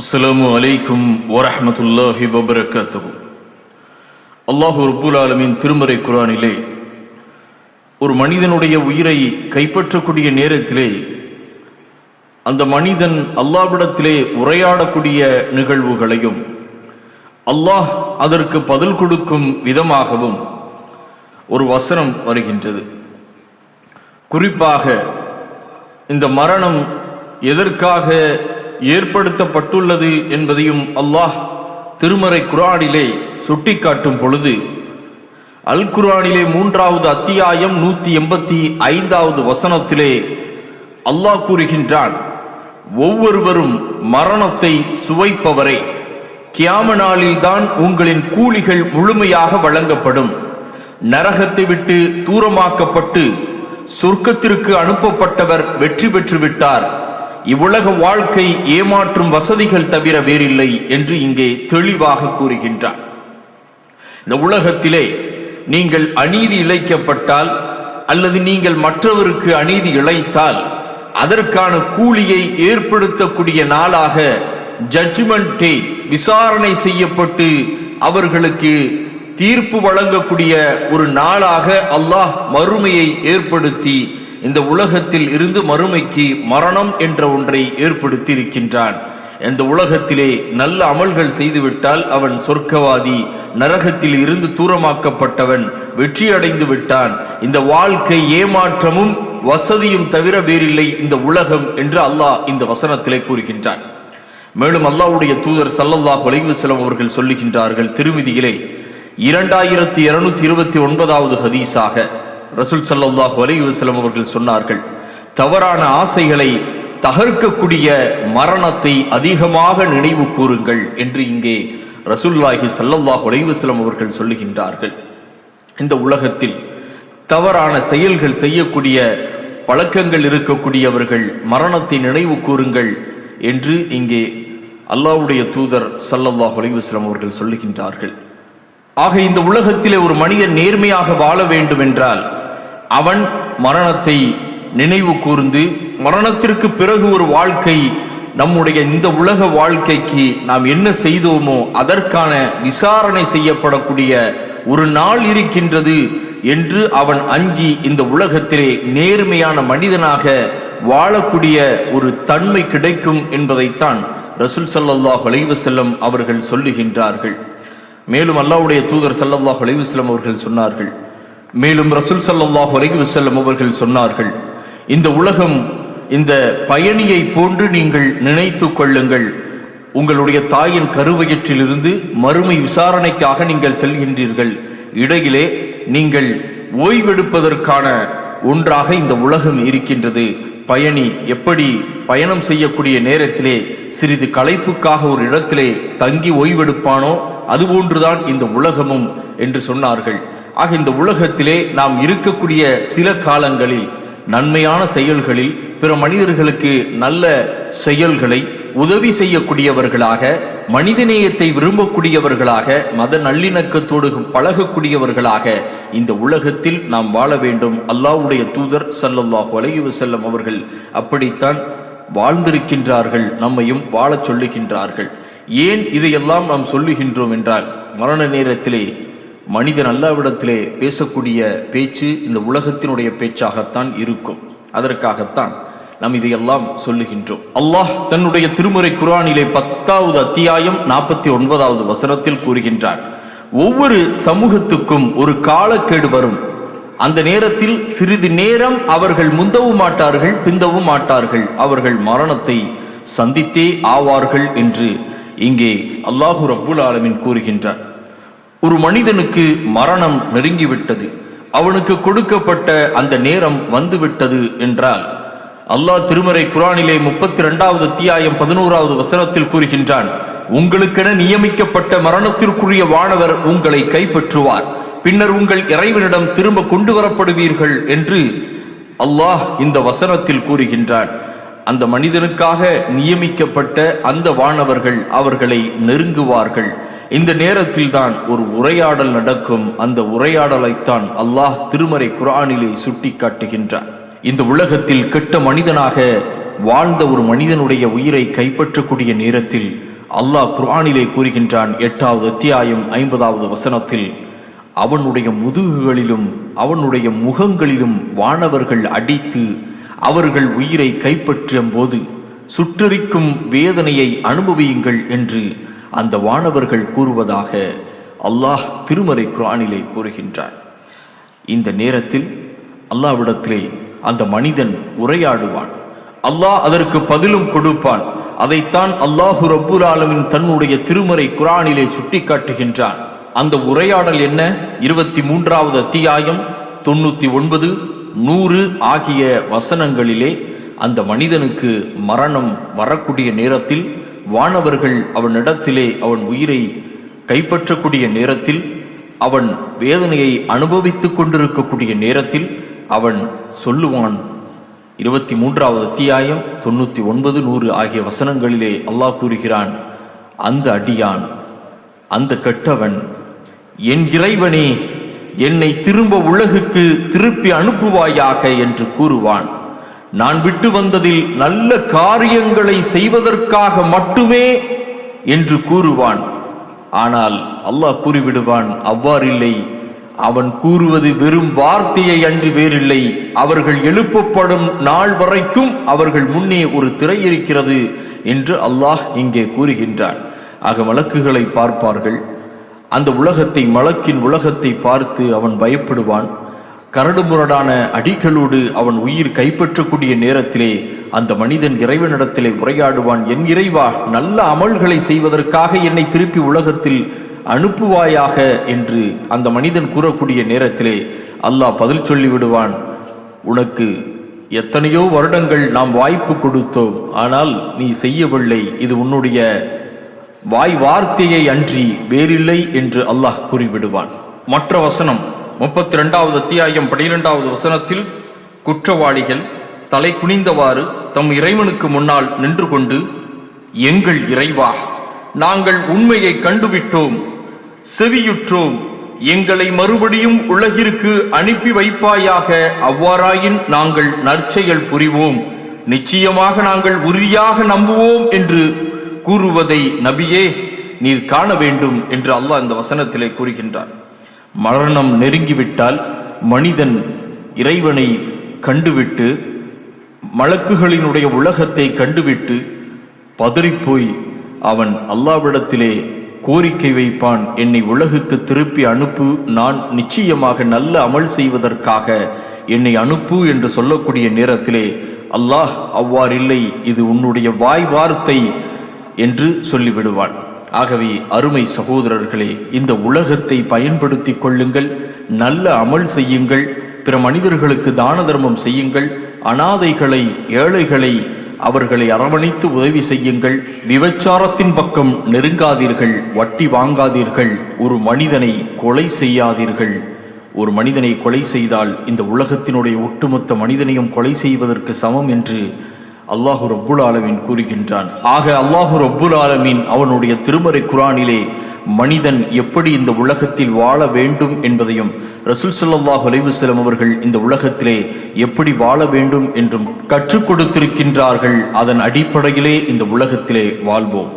அஸ்லாம் அலைக்கும் வரஹ்மத்துல்லாஹி வபரகாத்து அல்லாஹு ரபுல் ஆலமின் திருமறை குரானிலே ஒரு மனிதனுடைய உயிரை கைப்பற்றக்கூடிய நேரத்திலே அந்த மனிதன் அல்லாஹ்விடத்திலே உரையாடக்கூடிய நிகழ்வுகளையும் அல்லாஹ் அதற்கு பதில் கொடுக்கும் விதமாகவும் ஒரு வசனம் வருகின்றது. குறிப்பாக இந்த மரணம் எதற்காக ஏற்படுத்தப்பட்டுள்ளது என்பதையும் அல்லாஹ் திருமறை குரானிலே சுட்டிக்காட்டும் பொழுது அல் குரானிலே மூன்றாவது அத்தியாயம் நூத்தி எண்பத்தி ஐந்தாவது வசனத்திலே அல்லாஹ் கூறுகின்றான் ஒவ்வொருவரும் மரணத்தை சுவைப்பவரை கியாம நாளில்தான் உங்களின் கூலிகள் முழுமையாக வழங்கப்படும். நரகத்தை விட்டு தூரமாக்கப்பட்டு சொர்க்கத்திற்கு அனுப்பப்பட்டவர் வெற்றி பெற்று விட்டார் இவ்வுலக வாழ்க்கை ஏமாற்றும் வசதிகள் தவிர வேறில்லை என்று இங்கே தெளிவாக கூறுகின்றார். இந்த உலகத்திலே நீங்கள் அநீதி இழைக்கப்பட்டால் அல்லது நீங்கள் மற்றவருக்கு அநீதி இழைத்தால் அதற்கான கூலியை ஏற்படுத்தக்கூடிய நாளாக ஜட்ஜ்மெண்ட் டே விசாரணை செய்யப்பட்டு அவர்களுக்கு தீர்ப்பு வழங்கக்கூடிய ஒரு நாளாக அல்லாஹ் மறுமையை ஏற்படுத்தி இந்த உலகத்தில் இருந்து மறுமைக்கு மரணம் என்ற ஒன்றை ஏற்படுத்தி இருக்கின்றான் இந்த உலகத்திலே நல்ல அமல்கள் செய்துவிட்டால் அவன் சொர்க்கவாதி நரகத்தில் இருந்து தூரமாக்கப்பட்டவன் வெற்றியடைந்து விட்டான். இந்த வாழ்க்கை ஏமாற்றமும் வசதியும் தவிர வேறில்லை இந்த உலகம் என்று அல்லாஹ் இந்த வசனத்திலே கூறுகின்றான். மேலும் அல்லாஹ்வுடைய தூதர் சல்லல்லாஹ் செல்லம் அவர்கள் சொல்லுகின்றார்கள் திருமிதியிலே இரண்டாயிரத்தி இருநூத்தி இருபத்தி ஒன்பதாவது ஹதீஸாக ரசூல் சல்லல்லாஹ் வலிவசலம் அவர்கள் சொன்னார்கள் தவறான ஆசைகளை தகர்க்கக்கூடிய மரணத்தை அதிகமாக நினைவு கூறுங்கள் என்று இங்கே ரசூல்லாஹி சல்லல்லாஹ் செல்லம் அவர்கள் சொல்லுகின்றார்கள். இந்த உலகத்தில் தவறான செயல்கள் செய்யக்கூடிய பழக்கங்கள் இருக்கக்கூடியவர்கள் மரணத்தை நினைவு கூறுங்கள் என்று இங்கே அல்லாஹ்வுடைய தூதர் சல்லல்லாஹ் செல்லம் அவர்கள் சொல்லுகின்றார்கள். ஆக இந்த உலகத்திலே ஒரு மனிதன் நேர்மையாக வாழ வேண்டும் என்றால் அவன் மரணத்தை நினைவு கூர்ந்து மரணத்திற்கு பிறகு ஒரு வாழ்க்கை நம்முடைய இந்த உலக வாழ்க்கைக்கு நாம் என்ன செய்தோமோ அதற்கான விசாரணை செய்யப்படக்கூடிய ஒரு நாள் இருக்கின்றது என்று அவன் அஞ்சி இந்த உலகத்திலே நேர்மையான மனிதனாக வாழக்கூடிய ஒரு தன்மை கிடைக்கும் என்பதைத்தான் ரசூல் சல்லாஹ் செல்லம் அவர்கள் சொல்லுகின்றார்கள். மேலும் அல்லாவுடைய தூதர் சல்லாஹ் அலைவசல்லம் அவர்கள் சொன்னார்கள் மேலும் ரசூல் சல்லல்லாஹ் செல்லும் அவர்கள் சொன்னார்கள் இந்த உலகம் இந்த பயணியை போன்று நீங்கள் நினைத்து கொள்ளுங்கள். உங்களுடைய தாயின் கருவயிற்றிலிருந்து மறுமை விசாரணைக்காக நீங்கள் செல்கின்றீர்கள். இடையிலே நீங்கள் ஓய்வெடுப்பதற்கான ஒன்றாக இந்த உலகம் இருக்கின்றது. பயணி எப்படி பயணம் செய்யக்கூடிய நேரத்திலே சிறிது களைப்புக்காக ஒரு இடத்திலே தங்கி ஓய்வெடுப்பானோ அதுபோன்றுதான் இந்த உலகமும் என்று சொன்னார்கள். ஆக இந்த உலகத்திலே நாம் இருக்கக்கூடிய சில காலங்களில் நன்மையான செயல்களில் பிற மனிதர்களுக்கு நல்ல செயல்களை உதவி செய்யக்கூடியவர்களாக மனிதநேயத்தை விரும்பக்கூடியவர்களாக மத நல்லிணக்கத்தோடு பழகக்கூடியவர்களாக இந்த உலகத்தில் நாம் வாழ வேண்டும். அல்லாவுடைய தூதர் சல்லல்லாஹு அலைஹி செல்லம் அவர்கள் அப்படித்தான் வாழ்ந்திருக்கின்றார்கள் நம்மையும் வாழச் சொல்லுகின்றார்கள். ஏன் இதையெல்லாம் நாம் சொல்லுகின்றோம் என்றால் மரண நேரத்திலே மனிதன் அல்லாவிடத்திலே பேசக்கூடிய பேச்சு இந்த உலகத்தினுடைய பேச்சாகத்தான் இருக்கும். அதற்காகத்தான் நாம் இதையெல்லாம் சொல்லுகின்றோம். அல்லாஹ் தன்னுடைய திருமுறை குரானிலே பத்தாவது அத்தியாயம் நாற்பத்தி ஒன்பதாவது வசனத்தில் கூறுகின்றார் ஒவ்வொரு சமூகத்துக்கும் ஒரு காலக்கேடு வரும். அந்த நேரத்தில் சிறிது நேரம் அவர்கள் முந்தவும் மாட்டார்கள் பிந்தவும் மாட்டார்கள். அவர்கள் மரணத்தை சந்தித்தே ஆவார்கள் என்று இங்கே அல்லாஹு ரப்புல் ஆலமின் கூறுகின்றார் ஒரு மனிதனுக்கு மரணம் நெருங்கிவிட்டது. அவனுக்கு கொடுக்கப்பட்ட அந்த நேரம் வந்துவிட்டது என்றால் அல்லாஹ் திருமறை குரானிலே முப்பத்தி இரண்டாவது அத்தியாயம் பதினோராவது வசனத்தில் கூறுகின்றான் உங்களுக்கென நியமிக்கப்பட்ட மரணத்திற்குரிய வானவர் உங்களை கைப்பற்றுவார். பின்னர் உங்கள் இறைவனிடம் திரும்ப கொண்டு வரப்படுவீர்கள் என்று அல்லாஹ் இந்த வசனத்தில் கூறுகின்றான். அந்த மனிதனுக்காக நியமிக்கப்பட்ட அந்த வானவர்கள் அவர்களை நெருங்குவார்கள். இந்த நேரத்தில் தான் ஒரு உரையாடல் நடக்கும். அந்த உரையாடலைத்தான் அல்லாஹ் திருமறை குரானிலே சுட்டி காட்டுகின்றார் இந்த உலகத்தில் கெட்ட மனிதனாக வாழ்ந்த ஒரு மனிதனுடைய உயிரை கைப்பற்றக்கூடிய நேரத்தில் அல்லாஹ் குரானிலே கூறுகின்றான் எட்டாவது அத்தியாயம் ஐம்பதாவது வசனத்தில் அவனுடைய முதுகுகளிலும் அவனுடைய முகங்களிலும் வானவர்கள் அடித்து அவர்கள் உயிரை கைப்பற்றும் போது சுற்றறிக்கும் வேதனையை அனுபவியுங்கள் என்று அந்த வானவர்கள் கூறுவதாக அல்லாஹ் திருமறை குரானிலே கூறுகின்றான். இந்த நேரத்தில் அல்லாவிடத்திலே அந்த மனிதன் உரையாடுவான். அல்லாஹ் அதற்கு பதிலும் கொடுப்பான். அதைத்தான் அல்லாஹு ரப்புல் ஆலமின் தன்னுடைய திருமறை குரானிலே சுட்டிக்காட்டுகின்றான். அந்த உரையாடல் என்ன? இருபத்தி மூன்றாவது அத்தியாயம் தொண்ணூற்றி ஒன்பது நூறு ஆகிய வசனங்களிலே அந்த மனிதனுக்கு மரணம் வரக்கூடிய நேரத்தில் வானவர்கள் அவனிடத்திலே அவன் உயிரை கைப்பற்றக்கூடிய நேரத்தில் அவன் வேதனையை அனுபவித்துக் கொண்டிருக்கக்கூடிய நேரத்தில் அவன் சொல்லுவான். இருபத்தி மூன்றாவது அத்தியாயம் தொண்ணூற்றி ஒன்பது நூறு ஆகிய வசனங்களிலே அல்லாஹ் கூறுகிறான் அந்த அடியான் அந்த கெட்டவன் என் இறைவனே என்னை திரும்ப உலகுக்கு திருப்பி அனுப்புவாயாக என்று கூறுவான். நான் விட்டு வந்ததில் நல்ல காரியங்களை செய்வதற்காக மட்டுமே என்று கூறுவான். ஆனால் அல்லாஹ் கூறிவிடுவான் அவ்வாறில்லை அவன் கூறுவது வெறும் வார்த்தையை அன்றி வேறில்லை. அவர்கள் எழுப்பப்படும் நாள் வரைக்கும் அவர்கள் முன்னே ஒரு திரை இருக்கிறது என்று அல்லாஹ் இங்கே கூறுகின்றான். ஆக மலக்குகளை பார்ப்பார்கள். அந்த உலகத்தை மலக்கின் உலகத்தை பார்த்து அவன் பயப்படுவான். கரடுமுரடான அடிகளோடு அவன் உயிர் கைப்பற்றக்கூடிய நேரத்திலே அந்த மனிதன் இறைவனிடத்திலே உரையாடுவான் என் இறைவா நல்ல அமல்களை செய்வதற்காக என்னை திருப்பி உலகத்தில் அனுப்புவாயாக என்று அந்த மனிதன் கூறக்கூடிய நேரத்திலே அல்லாஹ் பதில் சொல்லிவிடுவான். உனக்கு எத்தனையோ வருடங்கள் நாம் வாய்ப்பு கொடுத்தோம். ஆனால் நீ செய்யவில்லை. இது உன்னுடைய வாய் வார்த்தையை அன்றி வேறில்லை என்று அல்லாஹ் கூறிவிடுவான். மற்ற வசனம் முப்பத்தி ரெண்டாவது அத்தியாயம் பனிரெண்டாவது வசனத்தில் குற்றவாளிகள் தலை குனிந்தவாறு தம் இறைவனுக்கு முன்னால் நின்று கொண்டு எங்கள் இறைவா நாங்கள் உண்மையை கண்டுவிட்டோம். செவியுற்றோம். எங்களை மறுபடியும் உலகிற்கு அனுப்பி வைப்பாயாக. அவ்வாறாயின் நாங்கள் நற்செயல் புரிவோம். நிச்சயமாக நாங்கள் உறுதியாக நம்புவோம் என்று கூறுவதை நபியே நீர் காண வேண்டும் என்று அல்லாஹ் இந்த வசனத்திலே கூறுகின்றார். மரணம் நெருங்கிவிட்டால் மனிதன் இறைவனை கண்டுவிட்டு மலக்குகளினுடைய உலகத்தை கண்டுவிட்டு பதறிப்போய் அவன் அல்லாவிடத்திலே கோரிக்கை வைப்பான். என்னை உலகுக்கு திருப்பி அனுப்பு. நான் நிச்சயமாக நல்ல அமல் செய்வதற்காக என்னை அனுப்பு என்று சொல்லக்கூடிய நேரத்திலே அல்லாஹ் அவ்வாறில்லை இது உன்னுடைய வாய் வார்த்தை என்று சொல்லிவிடுவான். ஆகவே அருமை சகோதரர்களே இந்த உலகத்தை பயன்படுத்தி கொள்ளுங்கள் நல்ல அமல் செய்யுங்கள் பிற மனிதர்களுக்கு தான தர்மம் செய்யுங்கள் அனாதைகளை ஏழைகளை அவர்களை அரவணைத்து உதவி செய்யுங்கள் விபச்சாரத்தின் பக்கம் நெருங்காதீர்கள் வட்டி வாங்காதீர்கள் ஒரு மனிதனை கொலை செய்யாதீர்கள். ஒரு மனிதனை கொலை செய்தால் இந்த உலகத்தினுடைய ஒட்டுமொத்த மனிதனையும் கொலை செய்வதற்கு சமம் என்று அல்லாஹு ரப்புல் ஆலமீன் கூறுகின்றான். ஆக அல்லாஹு ரப்புல் ஆலமீன் அவனுடைய திருமறை குரானிலே மனிதன் எப்படி இந்த உலகத்தில் வாழ வேண்டும் என்பதையும் ரசூல் சல்லாஹ் அலைஹி அவர்கள் இந்த உலகத்திலே எப்படி வாழ வேண்டும் என்றும் கற்றுக் கொடுத்திருக்கின்றார்கள். அதன் அடிப்படையிலே இந்த உலகத்திலே வாழ்வோம்.